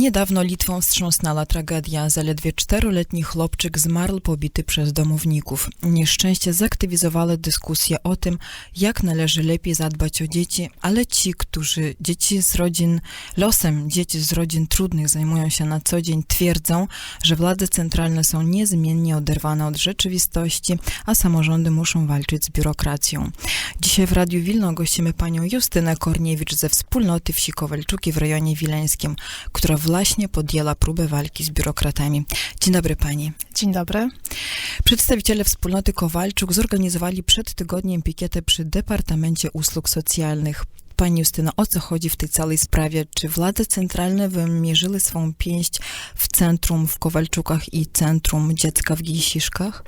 Niedawno Litwą wstrząsnęła tragedia. Zaledwie czteroletni chłopczyk zmarł pobity przez domowników. Nieszczęście zaktywizowało dyskusję o tym, jak należy lepiej zadbać o dzieci, ale ci, którzy dzieci z rodzin, losem dzieci z rodzin trudnych zajmują się na co dzień, twierdzą, że władze centralne są niezmiennie oderwane od rzeczywistości, a samorządy muszą walczyć z biurokracją. Dzisiaj w Radiu Wilno gościmy panią Justynę Korniewicz ze wspólnoty wsi Kowalczuki w rejonie wileńskim, która właśnie podjęła próbę walki z biurokratami. Dzień dobry pani. Dzień dobry. Przedstawiciele wspólnoty Kowalczuk zorganizowali przed tygodniem pikietę przy Departamencie Usług Socjalnych. Pani Justyna, o co chodzi w tej całej sprawie? Czy władze centralne wymierzyły swą pięść w centrum w Kowalczukach i centrum dziecka w Gisiszkach?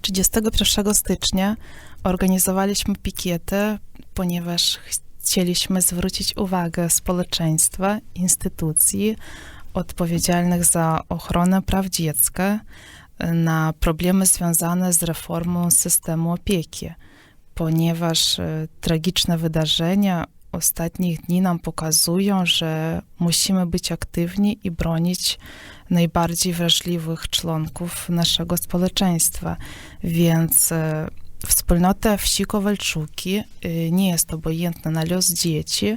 31 stycznia organizowaliśmy pikietę, ponieważ chcieliśmy zwrócić uwagę społeczeństwa, instytucji odpowiedzialnych za ochronę praw dziecka na problemy związane z reformą systemu opieki, ponieważ e, tragiczne wydarzenia ostatnich dni nam pokazują, że musimy być aktywni i bronić najbardziej wrażliwych członków naszego społeczeństwa. Więc e, Wspólnota wsi Kowalczuki nie jest obojętna na los dzieci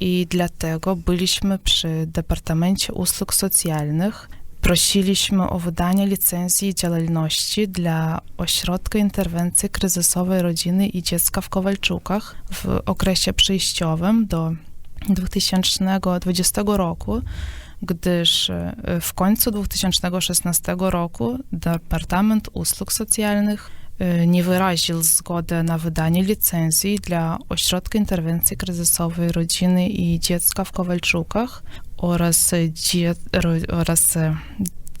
i dlatego byliśmy przy Departamencie Usług Socjalnych. Prosiliśmy o wydanie licencji działalności dla Ośrodka Interwencji Kryzysowej Rodziny i Dziecka w Kowalczukach w okresie przejściowym do 2020 roku, gdyż w końcu 2016 roku Departament Usług Socjalnych nie wyraził zgody na wydanie licencji dla Ośrodka Interwencji Kryzysowej Rodziny i Dziecka w Kowalczukach oraz, dzie, oraz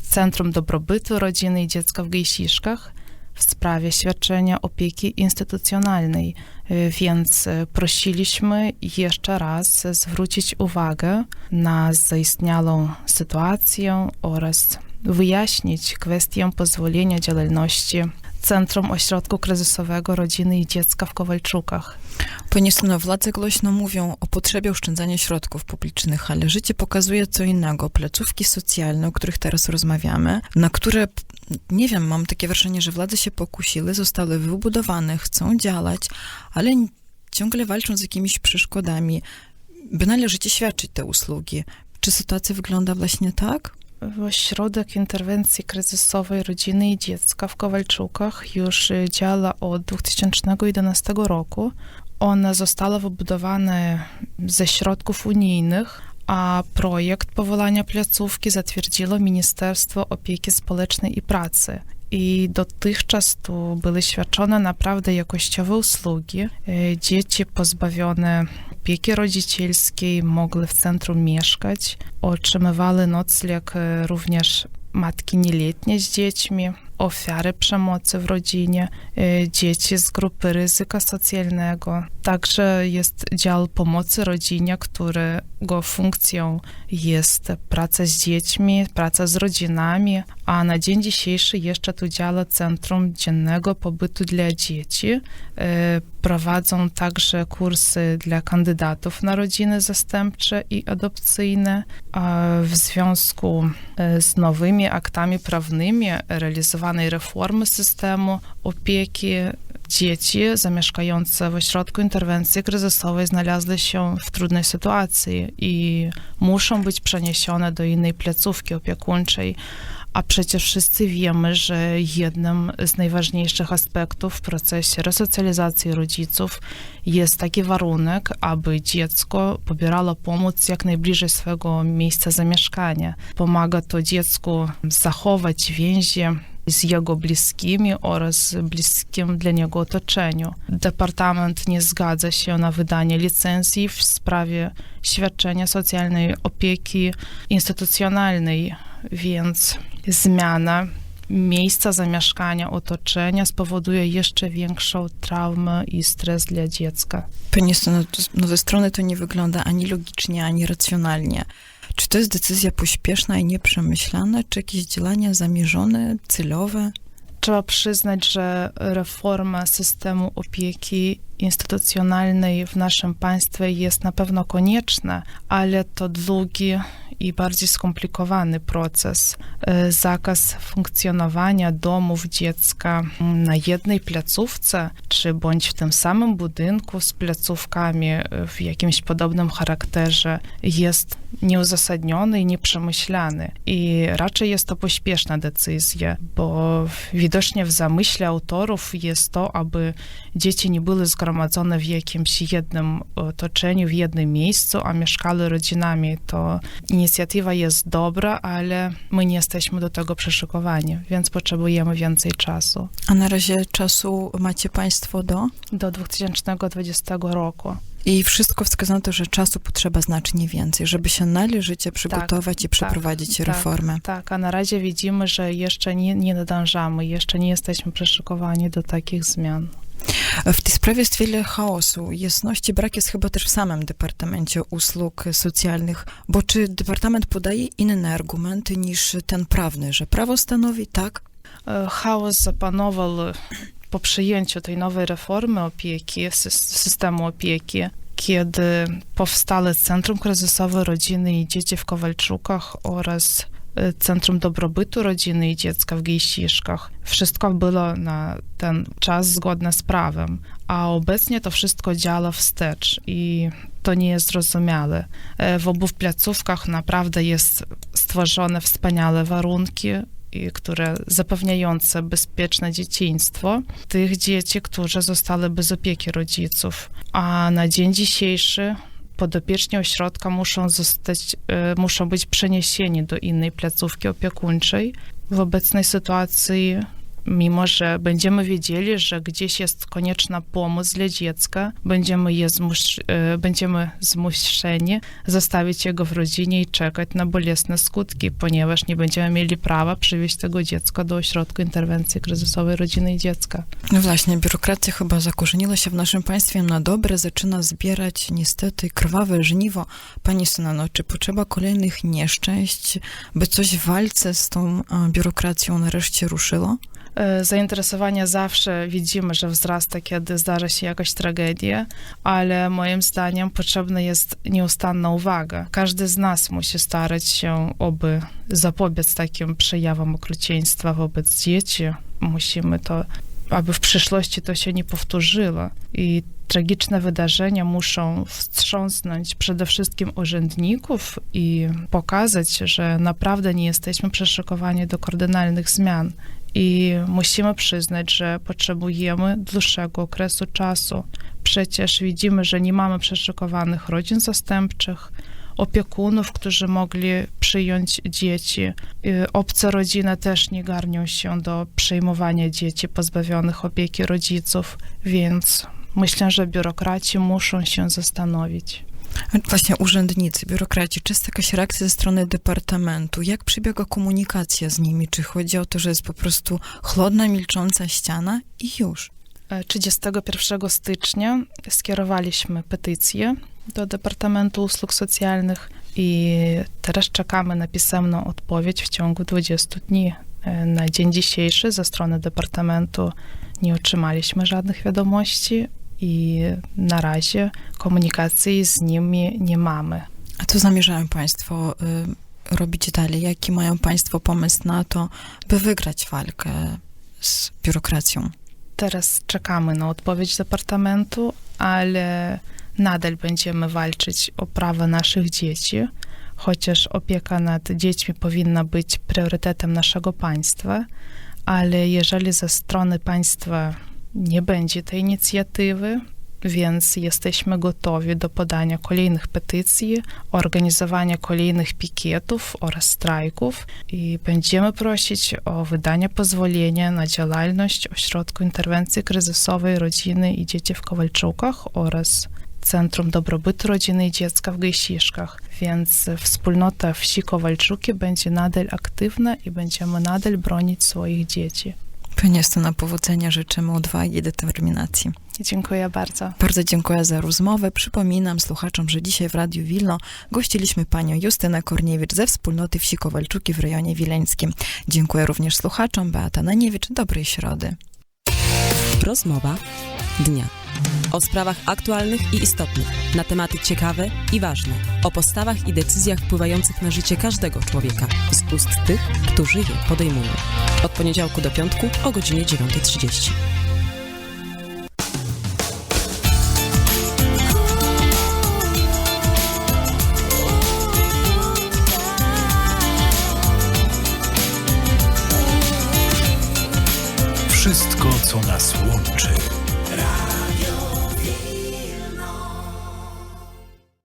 Centrum Dobrobytu Rodziny i Dziecka w Gejsiszkach w sprawie świadczenia opieki instytucjonalnej, więc prosiliśmy jeszcze raz zwrócić uwagę na zaistniałą sytuację oraz wyjaśnić kwestię pozwolenia działalności Centrum Ośrodku Kryzysowego Rodziny i Dziecka w Kowalczukach. Pani Suno, władze głośno mówią o potrzebie oszczędzania środków publicznych, ale życie pokazuje co innego. Placówki socjalne, o których teraz rozmawiamy, na które, nie wiem, mam takie wrażenie, że władze się pokusiły, zostały wybudowane, chcą działać, ale ciągle walczą z jakimiś przeszkodami, by należycie świadczyć te usługi. Czy sytuacja wygląda właśnie tak? Ośrodek Interwencji Kryzysowej Rodziny i Dziecka w Kowalczukach już działa od 2011 roku. One zostały wybudowane ze środków unijnych, a projekt powołania placówki zatwierdziło Ministerstwo Opieki Społecznej i Pracy. I dotychczas tu były świadczone naprawdę jakościowe usługi. Dzieci pozbawione opieki rodzicielskiej mogły w centrum mieszkać, otrzymywały nocleg również matki nieletnie z dziećmi, ofiary przemocy w rodzinie, dzieci z grupy ryzyka socjalnego. Także jest dział pomocy rodzinie, którego funkcją jest praca z dziećmi, praca z rodzinami, a na dzień dzisiejszy jeszcze tu działa Centrum Dziennego Pobytu dla Dzieci. Prowadzą także kursy dla kandydatów na rodziny zastępcze i adopcyjne. W związku z nowymi aktami prawnymi realizowanej reformy systemu opieki dzieci zamieszkające w ośrodku interwencji kryzysowej znalazły się w trudnej sytuacji i muszą być przeniesione do innej placówki opiekuńczej. A przecież wszyscy wiemy, że jednym z najważniejszych aspektów w procesie resocjalizacji rodziców jest taki warunek, aby dziecko pobierało pomoc jak najbliżej swego miejsca zamieszkania. Pomaga to dziecku zachować więzi z jego bliskimi oraz bliskim dla niego otoczeniu. Departament nie zgadza się na wydanie licencji w sprawie świadczenia socjalnej opieki instytucjonalnej, więc zmiana miejsca zamieszkania, otoczenia spowoduje jeszcze większą traumę i stres dla dziecka. Pani to- no ze strony to nie wygląda ani logicznie, ani racjonalnie. Czy to jest decyzja pośpieszna i nieprzemyślana, czy jakieś działania zamierzone, celowe? Trzeba przyznać, że reforma systemu opieki instytucjonalnej w naszym państwie jest na pewno konieczna, ale to długi i bardziej skomplikowany proces. E, Zakaz funkcjonowania domów dziecka na jednej placówce, czy bądź w tym samym budynku z placówkami e, w jakimś podobnym charakterze jest nieuzasadniony i nieprzemyślany. I raczej jest to pośpieszna decyzja, bo widocznie w zamyśle autorów jest to, aby dzieci nie były zgromadzone w jakimś jednym otoczeniu, w jednym miejscu, a mieszkały rodzinami. To inicjatywa jest dobra, ale my nie jesteśmy do tego przyszykowani, więc potrzebujemy więcej czasu. A na razie czasu macie Państwo do? Do 2020 roku. I wszystko wskazuje na to, że czasu potrzeba znacznie więcej, żeby się należycie przygotować i przeprowadzić tak. reformę. Tak, a na razie widzimy, że jeszcze nie, nie nadążamy, jeszcze nie jesteśmy przyszykowani do takich zmian. W tej sprawie jest wiele chaosu. Jasności brak jest chyba też w samym Departamencie Usług Socjalnych, bo czy Departament podaje inne argumenty niż ten prawny, że prawo stanowi tak, E, Chaos zapanował po przyjęciu tej nowej reformy opieki, sys- systemu opieki, kiedy powstały Centrum Kryzysowe Rodziny i Dzieci w Kowalczukach oraz e, Centrum Dobrobytu Rodziny i Dziecka w Gejściszkach. Wszystko było na ten czas zgodne z prawem, a obecnie to wszystko działa wstecz i to nie jest zrozumiałe. E, W obu placówkach naprawdę jest stworzone wspaniałe warunki które zapewniające bezpieczne dzieciństwo tych dzieci, które zostały bez opieki rodziców. A na dzień dzisiejszy podopieczni ośrodka muszą, zostać, e, muszą być przeniesieni do innej placówki opiekuńczej. W obecnej sytuacji, mimo że będziemy wiedzieli, że gdzieś jest konieczna pomoc dla dziecka, będziemy, je zmus, e, będziemy zmuszeni zostawić jego w rodzinie i czekać na bolesne skutki, ponieważ nie będziemy mieli prawa przywieźć tego dziecka do ośrodka interwencji kryzysowej rodziny i dziecka. No właśnie, biurokracja chyba zakorzeniła się w naszym państwie na dobre, zaczyna zbierać niestety krwawe żniwo. Pani Synano, czy potrzeba kolejnych nieszczęść, by coś w walce z tą a, biurokracją nareszcie ruszyło? E, Zainteresowanie zawsze widzimy, że wzrasta, kiedy zdarza się jakaś tragedia, ale moim zdaniem potrzebna jest nieustanna uwaga. Każdy z nas musi starać się, aby zapobiec takim przejawom okrucieństwa wobec dzieci. Musimy to, aby w przyszłości to się nie powtórzyło. I tragiczne wydarzenia muszą wstrząsnąć przede wszystkim urzędników i pokazać, że naprawdę nie jesteśmy przeszykowani do kardynalnych zmian. I musimy przyznać, że potrzebujemy dłuższego okresu czasu. Przecież widzimy, że nie mamy przeszykowanych rodzin zastępczych, opiekunów, którzy mogli przyjąć dzieci. Y, Obce rodziny też nie garnią się do przejmowania dzieci pozbawionych opieki rodziców, więc myślę, że biurokraci muszą się zastanowić. Właśnie urzędnicy, biurokraci, czy jest jakaś reakcja ze strony departamentu? Jak przebiega komunikacja z nimi? Czy chodzi o to, że jest po prostu chłodna, milcząca ściana i już? E, 31 stycznia skierowaliśmy petycję do Departamentu Usług Socjalnych i teraz czekamy na pisemną odpowiedź w ciągu 20 dni. E, Na dzień dzisiejszy ze strony Departamentu nie otrzymaliśmy żadnych wiadomości i na razie komunikacji z nimi nie mamy. A co zamierzają Państwo y, robić dalej? Jaki mają Państwo pomysł na to, by wygrać walkę z biurokracją? Teraz czekamy na odpowiedź Departamentu, ale nadal będziemy walczyć o prawa naszych dzieci, chociaż opieka nad dziećmi powinna być priorytetem naszego państwa, ale jeżeli ze strony państwa nie będzie tej inicjatywy, więc jesteśmy gotowi do podania kolejnych petycji, organizowania kolejnych pikietów oraz strajków i będziemy prosić o wydanie pozwolenia na działalność Ośrodku Interwencji Kryzysowej Rodziny i Dzieci w Kowalczukach oraz Centrum Dobrobytu Rodziny i Dziecka w Gejściszkach, więc wspólnota wsi Kowalczuki będzie nadal aktywna i będziemy nadal bronić swoich dzieci. Panie na powodzenia, życzymy odwagi i determinacji. Dziękuję bardzo. Bardzo dziękuję za rozmowę. Przypominam słuchaczom, że dzisiaj w Radiu Wilno gościliśmy panią Justynę Korniewicz ze wspólnoty wsi Kowalczuki w rejonie wileńskim. Dziękuję również słuchaczom. Beata Naniewicz. Dobrej środy. Rozmowa dnia. O sprawach aktualnych i istotnych, na tematy ciekawe i ważne, o postawach i decyzjach wpływających na życie każdego człowieka z ust tych, którzy je podejmują. Od poniedziałku do piątku o godzinie 9.30.